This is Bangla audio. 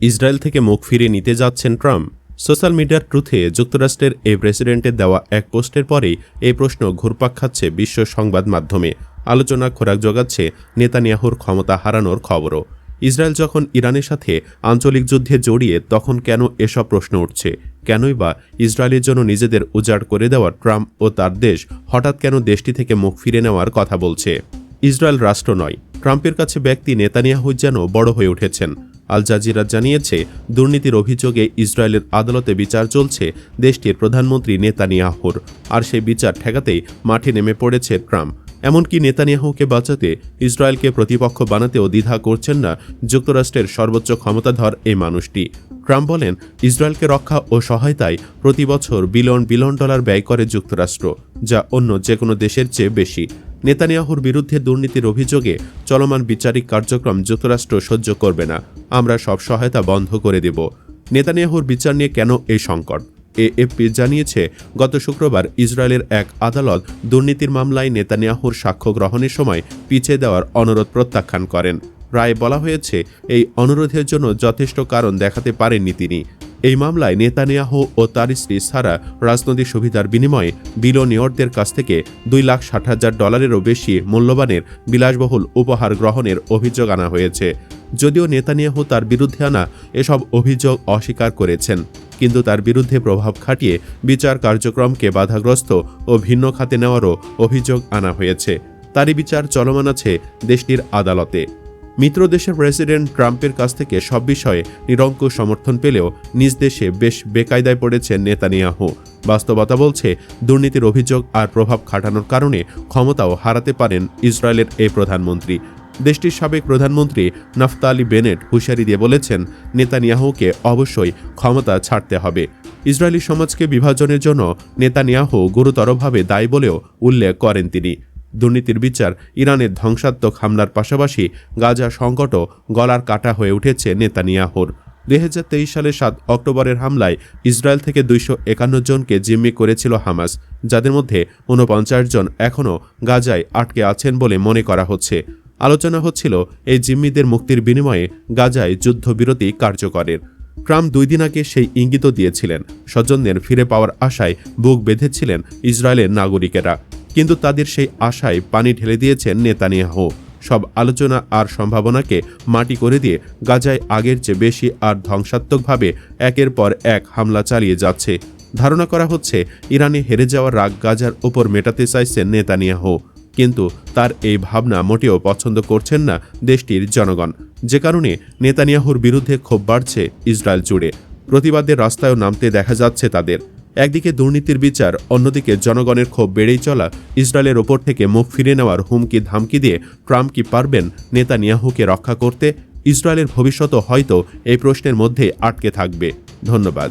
ইসরায়েল থেকে মুখ ফিরিয়ে নিতে যাচ্ছেন ট্রাম্প। সোশ্যাল মিডিয়ার ট্রুথে যুক্তরাষ্ট্রের এই প্রেসিডেন্টের দেওয়া এক পোস্টের পরেই এই প্রশ্ন ঘুরপাক খাচ্ছে বিশ্ব সংবাদ মাধ্যমে। আলোচনা খোরাক জোগাচ্ছে নেতানিয়াহুর ক্ষমতা হারানোর খবরও। ইসরায়েল যখন ইরানের সাথে আঞ্চলিক যুদ্ধে জড়িয়ে তখন কেন এসব প্রশ্ন উঠছে? কেনই বা ইসরায়েলের জন্য নিজেদের উজাড় করে দেওয়া ট্রাম্প ও তার দেশ হঠাৎ কেন দেশটি থেকে মুখ ফিরে নেওয়ার কথা বলছে? ইসরায়েল রাষ্ট্র নয় ট্রাম্পের কাছে ব্যক্তি নেতানিয়াহু যেন বড় হয়ে উঠেছেন। আল জাজিরা জানিয়েছে, দুর্নীতির অভিযোগে ইসরায়েলের আদালতে বিচার চলছে দেশটির প্রধানমন্ত্রী নেতানিয়াহুর, আর সেই বিচার ঠেকাতেই মাঠে নেমে পড়েছে ট্রাম্প। এমনকি নেতানিয়াহুকে বাঁচাতে ইসরায়েলকে প্রতিপক্ষ বানাতেও দ্বিধা করছেন না যুক্তরাষ্ট্রের সর্বোচ্চ ক্ষমতাধর এই মানুষটি। ট্রাম্প বলেন, ইসরায়েলকে রক্ষা ও সহায়তায় প্রতি বছর বিলিয়ন বিলিয়ন ডলার ব্যয় করে যুক্তরাষ্ট্র, যা অন্য যে কোনো দেশের চেয়ে বেশি। নেতানিয়াহুর বিরুদ্ধে দুর্নীতির অভিযোগে চলমান বিচারিক কার্যক্রম যুক্তরাষ্ট্র সহ্য করবে না। আমরা সব সহায়তা বন্ধ করে দেব। নেতানিয়াহুর বিচার নিয়ে কেন এই সংকট? এএফপি জানিয়েছে, গত শুক্রবার ইসরায়েলের এক আদালত দুর্নীতির মামলায় নেতানিয়াহুর সাক্ষ্য গ্রহণের সময় পিছিয়ে দেওয়ার অনুরোধ প্রত্যাখ্যান করেন। রায়ে বলা হয়েছে, এই অনুরোধের জন্য যথেষ্ট কারণ দেখাতে পারেননি তিনি। এই মামলায় নেতানিয়াহু ও তার স্ত্রী সারা রাজনৈতিক সুবিধার বিনিময়ে বিলোনিয়রদের কাছ থেকে দুই লাখ ষাট হাজার ডলারেরও বেশি মূল্যবানের বিলাসবহুল উপহার গ্রহণের অভিযোগ আনা হয়েছে। যদিও নেতানিয়াহু তার বিরুদ্ধে আনা এসব অভিযোগ অস্বীকার করেছেন, কিন্তু তার বিরুদ্ধে প্রভাব খাটিয়ে বিচার কার্যক্রমকে বাধাগ্রস্ত ও ভিন্ন খাতে নেওয়ারও অভিযোগ আনা হয়েছে। তারই বিচার চলমান আছে দেশটির আদালতে। মিত্র দেশের প্রেসিডেন্ট ট্রাম্পের কাছ থেকে সব বিষয়ে নিরঙ্কুশ সমর্থন পেলেও নিজ দেশে বেশ বেকায়দায় পড়েছেন নেতানিয়াহু। বাস্তবতা বলছে, দুর্নীতির অভিযোগ আর প্রভাব খাটানোর কারণে ক্ষমতাও হারাতে পারেন ইসরায়েলের এই প্রধানমন্ত্রী। দেশটির সাবেক প্রধানমন্ত্রী নাফতালি বেনেট হুঁশিয়ারি দিয়ে বলেছেন, নেতানিয়াহুকে অবশ্যই ক্ষমতা ছাড়তে হবে। ইসরায়েলি সমাজকে বিভাজনের জন্য নেতানিয়াহু গুরুতরভাবে দায়ী বলেও উল্লেখ করেন তিনি। দুর্নীতির বিচার ইরানের ধ্বংসাত্মক হামলার পাশাপাশি গাজা সংকটও গলার কাটা হয়ে উঠেছে নেতানিয়াহুর। দুই হাজার তেইশ সালের সাত অক্টোবরের হামলায় ইসরায়েল থেকে দুইশো একান্ন জনকে জিম্মি করেছিল হামাস, যাদের মধ্যে ঊনপঞ্চাশ জন এখনও গাজায় আটকে আছেন বলে মনে করা হচ্ছে। আলোচনা হচ্ছিল এই জিম্মিদের মুক্তির বিনিময়ে গাজায় যুদ্ধবিরতি কার্যকরের। ট্রাম্প দুই দিন আগে সেই ইঙ্গিত দিয়েছিলেন, স্বজনদের ফিরে পাওয়ার আশায় বুক বেঁধেছিলেন ইসরায়েলের নাগরিকেরা। কিন্তু তাদের সেই আশায় পানি ঢেলে দিয়েছেন নেতানিয়াহু। সব আলোচনা আর সম্ভাবনাকে মাটি করে দিয়ে গাজায় আগের চেয়ে বেশি আর ধ্বংসাত্মকভাবে একের পর এক হামলা চালিয়ে যাচ্ছে। ধারণা করা হচ্ছে, ইরানে হেরে যাওয়ার রাগ গাজার ওপর মেটাতে চাইছেন নেতানিয়াহু। কিন্তু তার এই ভাবনা মোটেও পছন্দ করছেন না দেশটির জনগণ। যে কারণে নেতানিয়াহুর বিরুদ্ধে ক্ষোভ বাড়ছে ইসরায়েল জুড়ে। প্রতিবাদের রাস্তায়ও নামতে দেখা যাচ্ছে তাদের। একদিকে দুর্নীতির বিচার, অন্যদিকে জনগণের ক্ষোভ বেড়েই চলা, ইসরায়েলের ওপর থেকে মুখ ফিরে নেওয়ার হুমকি ধামকি দিয়ে ট্রাম্প কি পারবেন নেতানিয়াহুকে রক্ষা করতে? ইসরায়েলের ভবিষ্যৎও হয়তো এই প্রশ্নের মধ্যে আটকে থাকবে। ধন্যবাদ।